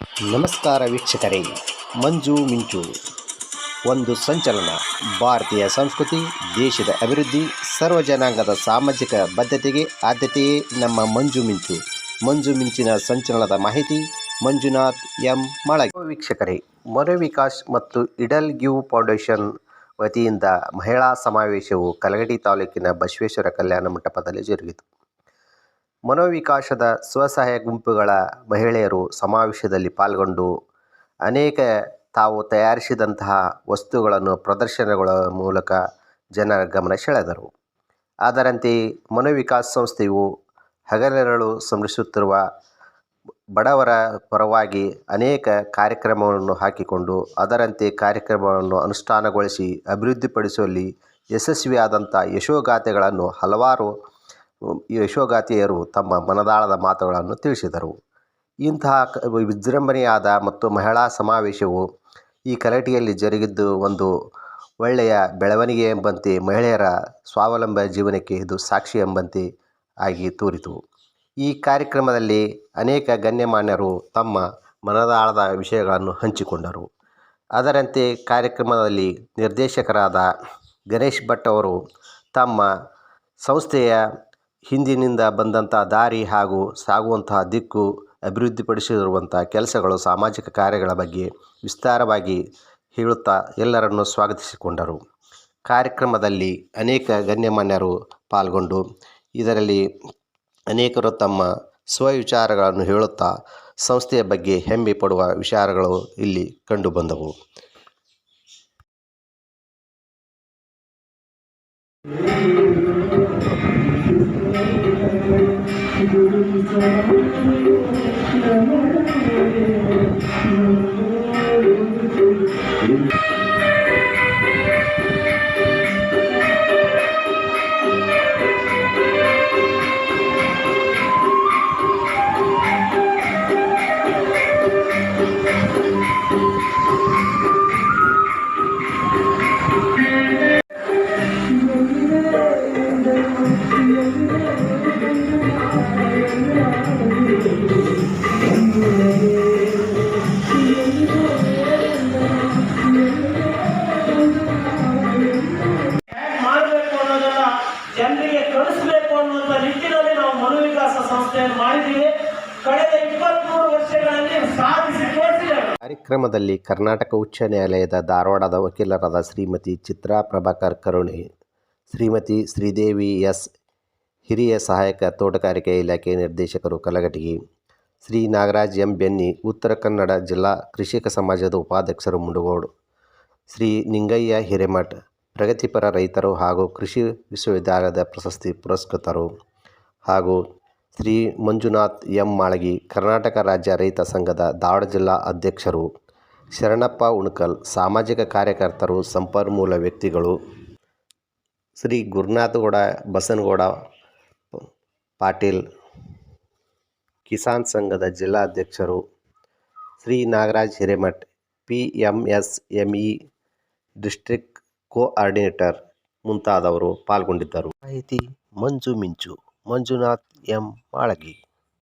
ನಮಸ್ಕಾರ ವೀಕ್ಷಕರೇ, ಮಂಜು ಮಿಂಚು ಒಂದು ಸಂಚಲನ, ಭಾರತೀಯ ಸಂಸ್ಕೃತಿ, ದೇಶದ ಅಭಿವೃದ್ಧಿ, ಸರ್ವ ಜನಾಂಗದ ಸಾಮಾಜಿಕ ಬದ್ಧತೆಗೆ ಆದ್ಯತೆಯೇ ನಮ್ಮ ಮಂಜು ಮಿಂಚು ಮಂಜು ಮಿಂಚಿನ ಸಂಚಲನದ ಮಾಹಿತಿ, ಮಂಜುನಾಥ್ ಎಂ. ಮಳಗಿ. ವೀಕ್ಷಕರೇ, ಮೊರೆ ವಿಕಾಸ್ ಮತ್ತು ಇಡಲ್ ಗಿವ್ ಫೌಂಡೇಶನ್ ವತಿಯಿಂದ ಮಹಿಳಾ ಸಮಾವೇಶವು ಕಲಗಡಿ ತಾಲೂಕಿನ ಬಸವೇಶ್ವರ ಕಲ್ಯಾಣ ಮಂಟಪದಲ್ಲಿ ಜರುಗಿತು. ಮನೋವಿಕಾಸದ ಸ್ವಸಹಾಯ ಗುಂಪುಗಳ ಮಹಿಳೆಯರು ಸಮಾವೇಶದಲ್ಲಿ ಪಾಲ್ಗೊಂಡು ಅನೇಕ ತಾವು ತಯಾರಿಸಿದಂತಹ ವಸ್ತುಗಳನ್ನು ಪ್ರದರ್ಶನಗಳ ಮೂಲಕ ಜನರ ಗಮನ ಸೆಳೆದರು. ಅದರಂತೆ ಮನೋವಿಕಾಸ ಸಂಸ್ಥೆಯು ಹಗಲೆರಳು ಶ್ರಮಿಸುತ್ತಿರುವ ಬಡವರ ಪರವಾಗಿ ಅನೇಕ ಕಾರ್ಯಕ್ರಮಗಳನ್ನು ಹಾಕಿಕೊಂಡು ಅದರಂತೆ ಕಾರ್ಯಕ್ರಮವನ್ನು ಅನುಷ್ಠಾನಗೊಳಿಸಿ ಅಭಿವೃದ್ಧಿಪಡಿಸುವಲ್ಲಿ ಯಶಸ್ವಿಯಾದಂಥ ಯಶೋಗಾಥೆಗಳನ್ನು ಹಲವಾರು ಯಶೋಗಾಥೆಯರು ತಮ್ಮ ಮನದಾಳದ ಮಾತುಗಳನ್ನು ತಿಳಿಸಿದರು. ಇಂತಹ ಕ, ವಿಜೃಂಭಣೆಯಾದ ಮತ್ತು ಮಹಿಳಾ ಸಮಾವೇಶವು ಈ ಕಲಟಿಯಲ್ಲಿ ಜರುಗಿದ್ದು ಒಂದು ಒಳ್ಳೆಯ ಬೆಳವಣಿಗೆ ಎಂಬಂತೆ ಮಹಿಳೆಯರ ಸ್ವಾವಲಂಬ ಜೀವನಕ್ಕೆ ಇದು ಸಾಕ್ಷಿ ಎಂಬಂತೆ ಆಗಿ ತೋರಿತು. ಈ ಕಾರ್ಯಕ್ರಮದಲ್ಲಿ ಅನೇಕ ಗಣ್ಯಮಾನ್ಯರು ತಮ್ಮ ಮನದಾಳದ ವಿಷಯಗಳನ್ನು ಹಂಚಿಕೊಂಡರು. ಅದರಂತೆ ಕಾರ್ಯಕ್ರಮದಲ್ಲಿ ನಿರ್ದೇಶಕರಾದ ಗಣೇಶ್ ಭಟ್ ಅವರು ತಮ್ಮ ಸಂಸ್ಥೆಯ ಹಿಂದಿನಿಂದ ಬಂದಂಥ ದಾರಿ ಹಾಗೂ ಸಾಗುವಂತಹ ದಿಕ್ಕು ಅಭಿವೃದ್ಧಿಪಡಿಸಿರುವಂಥ ಕೆಲಸಗಳು ಸಾಮಾಜಿಕ ಕಾರ್ಯಗಳ ಬಗ್ಗೆ ವಿಸ್ತಾರವಾಗಿ ಹೇಳುತ್ತಾ ಎಲ್ಲರನ್ನು ಸ್ವಾಗತಿಸಿಕೊಂಡರು. ಕಾರ್ಯಕ್ರಮದಲ್ಲಿ ಅನೇಕ ಗಣ್ಯಮಾನ್ಯರು ಪಾಲ್ಗೊಂಡು, ಇದರಲ್ಲಿ ಅನೇಕರು ತಮ್ಮ ಸ್ವವಿಚಾರಗಳನ್ನು ಹೇಳುತ್ತಾ, ಸಂಸ್ಥೆಯ ಬಗ್ಗೆ ಹೆಮ್ಮೆ ಪಡುವ ವಿಚಾರಗಳು ಇಲ್ಲಿ ಕಂಡುಬಂದವು. Thank you. ಕಳೆದ ಇಪ್ಪತ್ಮೂರು ವರ್ಷಗಳಲ್ಲಿ ಸಾಧಿಸಿ ಕಾರ್ಯಕ್ರಮದಲ್ಲಿ ಕರ್ನಾಟಕ ಉಚ್ಚ ನ್ಯಾಯಾಲಯದ ಧಾರವಾಡದ ವಕೀಲರಾದ ಶ್ರೀಮತಿ ಚಿತ್ರಾ ಪ್ರಭಾಕರ್ ಕರುಣಿ, ಶ್ರೀಮತಿ ಶ್ರೀದೇವಿ ಎಸ್ ಹಿರಿಯ ಸಹಾಯಕ ತೋಟಗಾರಿಕೆ ಇಲಾಖೆ ನಿರ್ದೇಶಕರು ಕಲಘಟಗಿ, ಶ್ರೀ ನಾಗರಾಜ್ ಎಂ ಬೆನ್ನಿ, ಉತ್ತರ ಕನ್ನಡ ಜಿಲ್ಲಾ ಕೃಷಿಕ ಸಮಾಜದ ಉಪಾಧ್ಯಕ್ಷರು ಮುಂಡಗೋಡು, ಶ್ರೀ ನಿಂಗಯ್ಯ ಹಿರೇಮಠ್, ಪ್ರಗತಿಪರ ರೈತರು ಹಾಗೂ ಕೃಷಿ ವಿಶ್ವವಿದ್ಯಾಲಯದ ಪ್ರಶಸ್ತಿ ಪುರಸ್ಕೃತರು ಹಾಗೂ ಶ್ರೀ ಮಂಜುನಾಥ್ ಎಂ. ಮಾಳಗಿ, ಕರ್ನಾಟಕ ರಾಜ್ಯ ರೈತ ಸಂಘದ ದಾವಣ ಜಿಲ್ಲಾ ಅಧ್ಯಕ್ಷರು, ಶರಣಪ್ಪ ಉಣಕಲ್, ಸಾಮಾಜಿಕ ಕಾರ್ಯಕರ್ತರು, ಸಂಪನ್ಮೂಲ ವ್ಯಕ್ತಿಗಳು, ಶ್ರೀ ಗುರುನಾಥಗೌಡ, ಬಸನಗೌಡ, ಪಾಟೀಲ್, ಕಿಸಾನ್ ಸಂಘದ ಜಿಲ್ಲಾಧ್ಯಕ್ಷರು Shri Nagaraj Hiremath, P M S M E district coordinator ಮುಂತಾದವರು ಪಾಲ್ಗೊಂಡಿದ್ದರು. ಮಾಹಿತಿ ಮಂಜು ಮಿಂಚು. ಮಂಜುನಾಥ್ ಎಂ ಮಾಳಗಿ